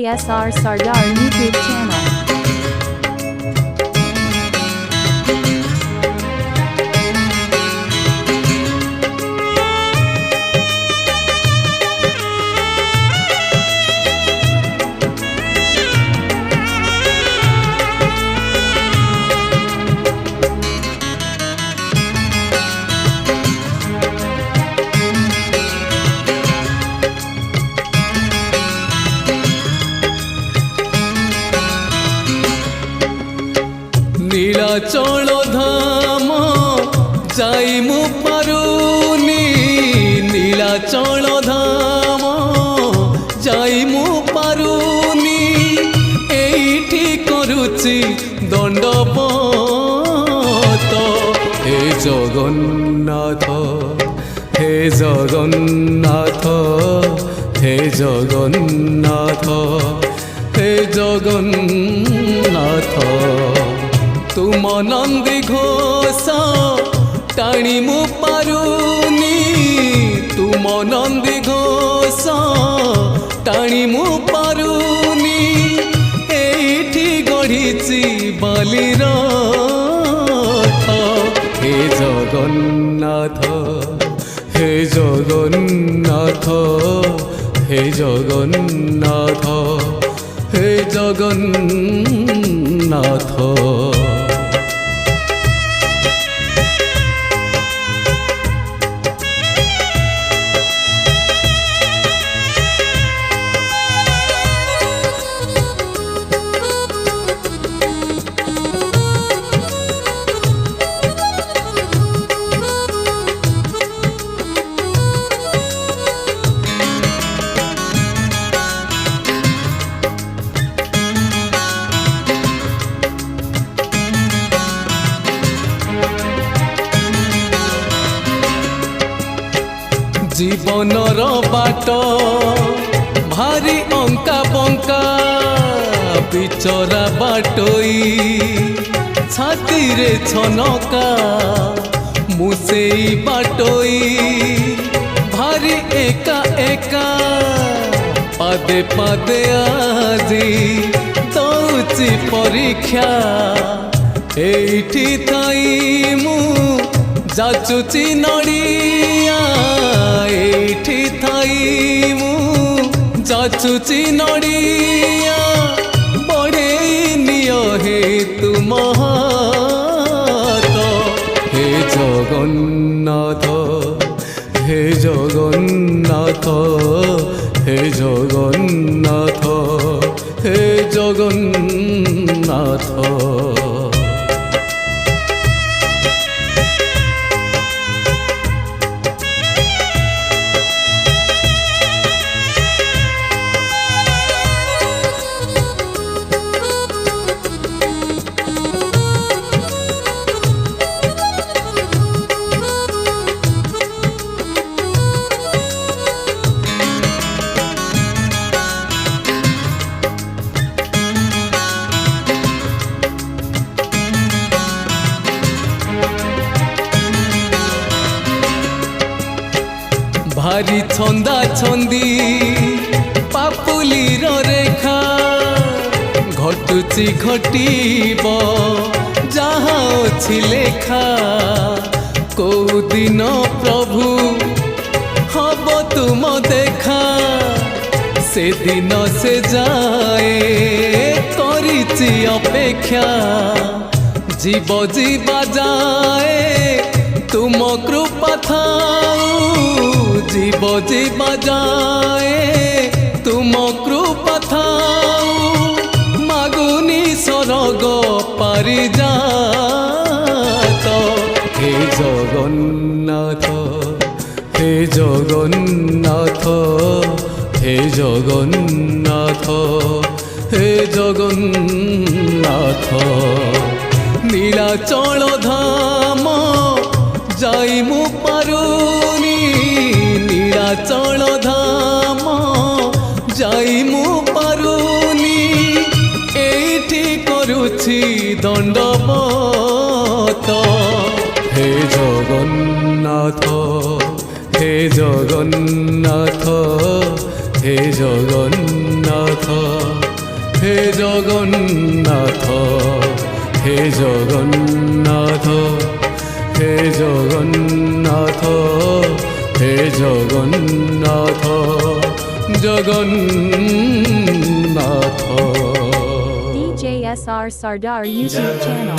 JSR Sardar YouTube channel. Nilachal ধাম যাই মু পারুনি। নীলাচল ধাম যাই মু পারুনি। এইটি করুচি দণ্ডপত। হে জগন্নাথ হে জগন্নাথ হে জগন্নাথ হে জগন্নাথ। তুম নন্দী ঘোষ টাଣି মু পারুনি তুম নন্দী ঘোষ টাଣି মু পারুনি এইটি গঢ়িছি বালির হে জগন্নাথ হে জগন্নাথ হে জগন্নাথ হে জগন্নাথ ଜୀବନର ବାଟ ଭାରି ଅଙ୍କା ବଙ୍କା ବିଚରା ବାଟୋଇ ଛାତିରେ ଛନକା ମୁଁ ସେଇ ବାଟୋଇ ଭାରି ଏକା ଏକା ପାଦେ ପାଦେ ଆଜି ଦଉଛି ପରୀକ୍ଷା ଏଇଠି ଥାଇ ମୁଁ ଯାଚୁଛି ନଡ଼ିଆ ଯାଚୁଛି ନଡ଼ିଆ ବଢ଼େଇ ନିଅ ହେ ତୁମ ହାତ হে জগন্নাথ হে জগন্নাথ হে জগন্নাথ হে জগন্নাথ ଭାରି ଛନ୍ଦା ଛନ୍ଦି ପାପୁଲିର ରେଖା ଘଟୁଛି ଘଟିବ ଯାହା ଅଛି ଲେଖା କୋଉ ଦିନ ପ୍ରଭୁ ହବ ତୁମ ଦେଖା ସେଦିନ ସେ ଯାଏ କରିଛି ଅପେକ୍ଷା ଯିବ ଯିବା ଯାଏ ତୁମ જીવ જીવ જાય તુમ કૃપા થાઉ માગુની સરગ પારી જાત હે જગન્નાથ હે જગન્નાથ હે જগন্নাথ হে জগন্নাথ নীলাচল ধাম যাই মু পারু নীলাচল ধাম, যাই মু পারুনি এইটি করুছি দণ্ডবত হে জগন্নাথ হে জগন্নাথ হে জগন্নাথ হে জগন্নাথ হে জগন্নাথ হে জগন্নাথ। হে Jagannath Jagannath. DJSR Sardar YouTube channel.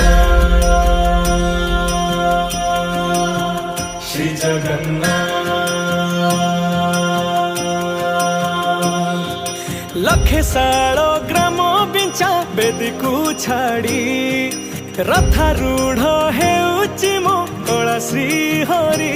Shri লক্ষে সাড়ো গ্রাম বিঞ্চা বেদিকু ছাড়ি রথারূঢ় হেউচি মো কলা শ্রী হরি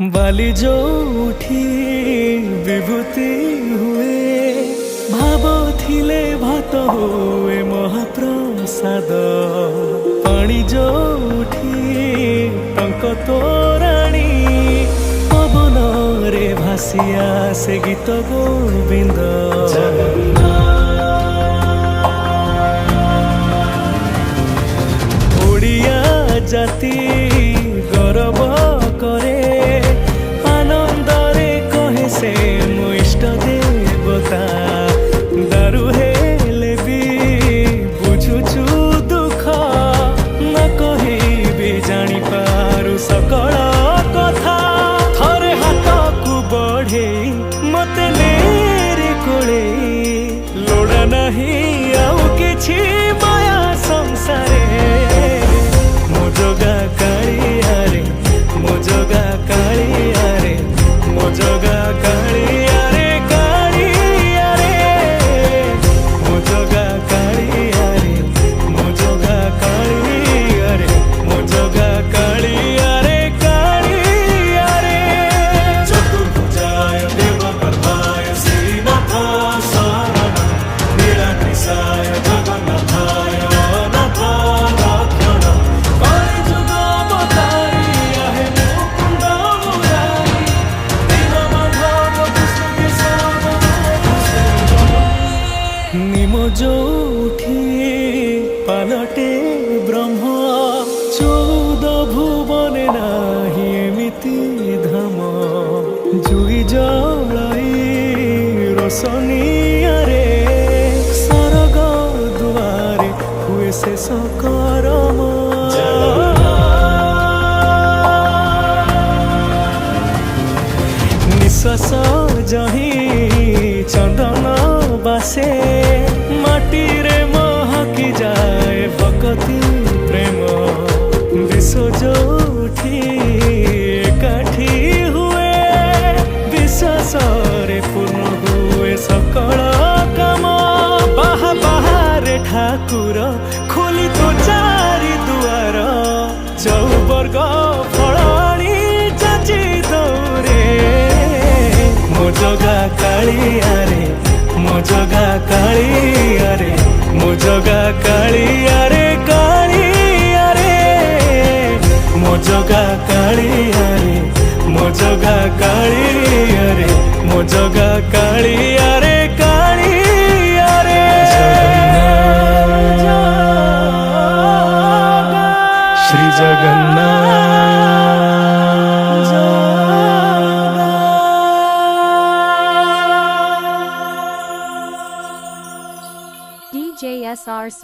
ବାଲି ଯୋଉଠି ବିଭୂତି ହୁଏ ଭାବ ଥିଲେ ଭାତ ହୁଏ ମହାପ୍ରସାଦ ପାଣି ଯୋଉଠି ଟଙ୍କ ତୋରାଣୀ ପବନରେ ଭାସି ଆସେ ଗୀତ ଗୋବିନ୍ଦ ଓଡ଼ିଆ ଜାତି ଲୋଡ଼ା ନାହିଁ ଆଉ କିଛି ମାୟା ଭୁବନେ ନାହିଁ ଏମିତି ଧାମ ଜୁଇ ଜଳଇ ରୋଶନିଆରେ ସରଗ ଦୁଆରେ ହୁଏ ଶେଷ କରମ ନିଶ୍ୱାସ ଯହିଁ ଚନ୍ଦନ ବାସେ ମାଟିରେ ମହକି ଯାଏ ଭକତି ପ୍ରେମ ଠାକୁର ଖୋଲି ତ ଚାରି ଦୁଆର ଚଉବର୍ଗ ଫଳାଣି ଯାଚି ଦୌରେ ମୋ ଜଗା କାଳିଆରେ ମୋ ଜଗା କାଳିଆରେ ମୋ ଜଗା କାଳିଆରେ କାଳିଆରେ ମୋ ଜଗା କାଳିଆରେ ମୋ ଜଗା କାଳିଆରେ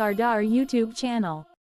Sardar YouTube channel.